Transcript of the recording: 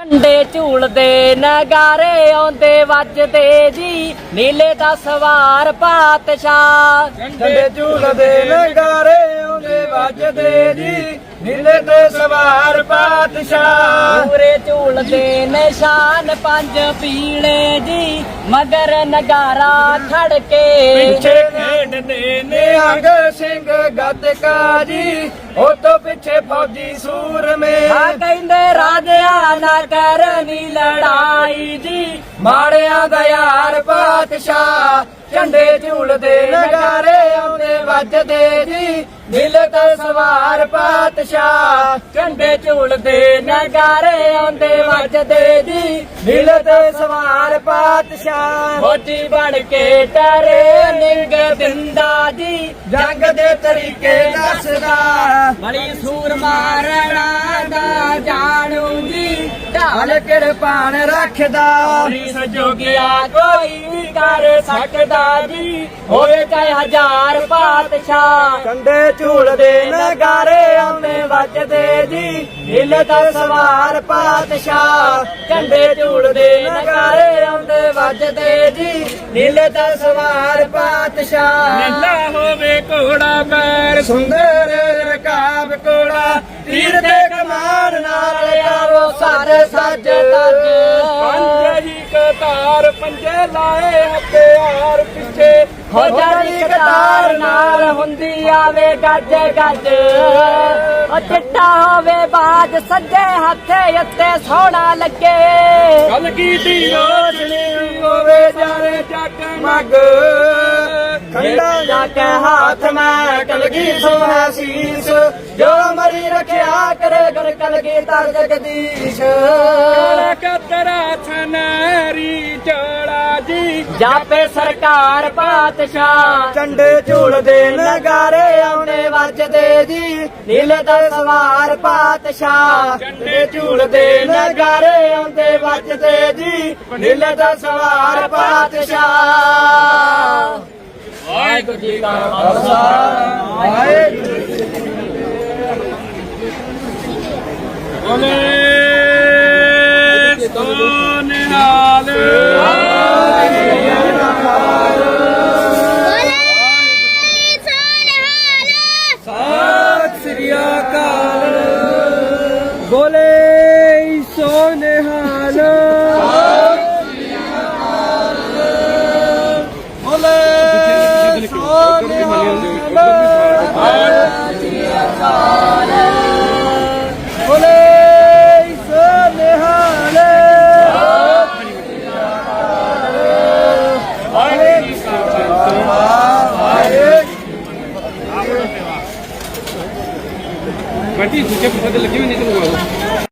ਝੰਡੇ ਝੂਲਦੇ ਨਗਾਰੇ ਆਉਂਦੇ ਵੱਜਦੇ ਜੀ। ਨੀਲੇ ਦਾ ਸਵਾਰ ਪਾਤਸ਼ਾਹ। ਝੰਡੇ ਝੂਲਦੇ ਨਗਾਰੇ ਆਉਂਦੇ ਵੱਜਦੇ ਜੀ। ਨੀਲੇ ਤੇ ਸਵਾਰ ਪਾਤਸ਼ਾਹ। ਪੂਰੇ ਝੂਲਦੇ ਨਿਸ਼ਾਨ ਪੰਜ ਪੀਲੇ ਜੀ। ਮਗਰ ਨਗਾਰਾ ਖੜ ਕੇ ਪਿੱਛੇ ਖੇਡਦੇ ਨਿਹੰਗ ਸਿੰਘ ਗੱਤਕਾ ਜੀ ਉਹ ਤੋਂ ਪਿੱਛੇ ਫੌਜੀ ਸੂਰਮੇ। ਆ ਕਹਿੰਦੇ ਰਾਜਿਆਂ ਨਾ ਕਰਨੀ ਲੜਾਈ ਜੀ। ਮਾੜਿਆਂ ਦਾ ਯਾਰ ਪਾਤਸ਼ਾਹ ਝੰਡੇ ਝੂਲਦੇ ਨਗਾਰੇ ਆਉਂਦੇ ਵੱਜਦੇ ਜੀ। ਦਿਲ ਸਵਾਰ ਪਾਤਸ਼ਾਹ ਝੰਡੇ ਝੂਲਦੇ ਨਗਾਰੇ ਆਉਂਦੇ ਵੱਜਦੇ ਜੀ। ਦਿਲ ਤੇ ਸਵਾਰ ਪਾਤਸ਼ਾਹ ਫੌਜੀ ਬਣ ਕੇ ਟਰੇ ਨਿੰਗ ਦਿੰਦਾ ਜੀ। ਜੰਗ ਦੇ ਤਰੀਕੇ ਦੱਸਦਾ। ਬੜੀ ਸੂਰ ਮਾਰਣਾ ਹਲ ਕਿਰਪਾਨ ਰੱਖਦਾ? ਪੁਲਿਸ ਜੋਗਿਆ ਕੋਈ ਵੀ ਕਰ ਸਕਦਾ ਜੀ। ਹੋਵੇ ਚਾਹੇ ਹਜ਼ਾਰ ਪਾਤਸ਼ਾਹ। ਕੰਡੇ ਝੂਲਦੇ ਨਗਾਰੇ ਆਉਂਦੇ ਵੱਜਦੇ ਜੀ। ਦਿਲ ਤੇ ਸਵਾਰ ਪਾਤਸ਼ਾਹ। ਕੰਡੇ ਝੂਲਦੇ ਨਗਾਰੇ ਆਉਂਦੇ ਵੱਜਦੇ ਜੀ। ਦਿਲ ਤੇ ਸਵਾਰ ਪਾਤਸ਼ਾਹ। ਨੀਲਾ ਹੋਵੇ ਘੋੜਾ ਪੈਰ। ਸੁੰਦਰ ਰਕਾਬ ਕੋੜਾ ਤੀਰ ਦੇ ਕਮਾਨ ਨਾਲ ਆਵੋ ਸਾਰੇ ਸੱਜ ਤੱਜ ਪੰਜ ਹੀ ਕਤਾਰ ਪੰਜੇ ਲਾਏ ਹਥਿਆਰ ਪਿੱਛੇ। ਹੋ ਜਾਣੀ ਕਤਾਰ ਨਾਲ ਹੁੰਦੀ ਆਵੇ ਗੱਜ ਗੱਜ। ਉਹ ਚਿੱਟਾ ਹੋਵੇ ਬਾਜ ਸੱਜੇ ਹੱਥੇ ਉੱਤੇ ਸੋਹਣਾ ਲੱਗੇ। ਕਲ ਕੀ ਦੀ ਰੋਸ਼ਨੀ ਹੋਵੇ ਜਾਣੇ ਚੱਕ ਮਗ। ਖੰਡਾ ਜਾ ਕੇ ਹੱਥ ਮੈਂ ਕਲਗੀ ਸੋਹਾ ਸੀਸ। ਜੋ ਰੱਖਿਆ ਕਰੇ ਗਰ ਕਲਗੀ ਤਰ ਜਗਦੀਸ਼। ਕਤਰਾ ਛਨਰੀ ਚੜਾ ਜੀ। ਜਾਪੇ ਸਰਕਾਰ ਪਾਤਸ਼ਾਹ। ਚੰਡੇ ਝੂਲਦੇ ਨਗਾਰੇ ਆਉਂਦੇ ਵੱਜਦੇ ਜੀ। ਨੀਲ ਦਾ ਸਵਾਰ ਪਾਤਸ਼ਾਹ। ਚੰਡੇ ਝੂਲਦੇ ਨਗਾਰੇ ਆਉਂਦੇ ਵੱਜਦੇ ਜੀ। ਨੀਲ ਦਾ ਸਵਾਰ ਪਾਤਸ਼ਾਹ। ਵਾਹਿਗੁਰੂ ਜੀ ਕਾ ਵਾਹਿਗੁਰੂ ਬੋਲੇ। ਸੋਨੇ ਨਾਲ? ਸਤਿ ਸ੍ਰੀ ਅਕਾਲ। ਬੋਲੇ ਸੋਨੇ ਹਾਲ ਬੋਲੇ ਸੋਨੇ ਹਾਲ ਬੋਲੇ ਸੋਨੇ ਹਾਲ ਬੰਟੀ ਸੁੱਕੇ ਤੇ ਲੱਗੀ ਹੋਈ ਨਹੀਂ ਤੇ ਲਗਾਓ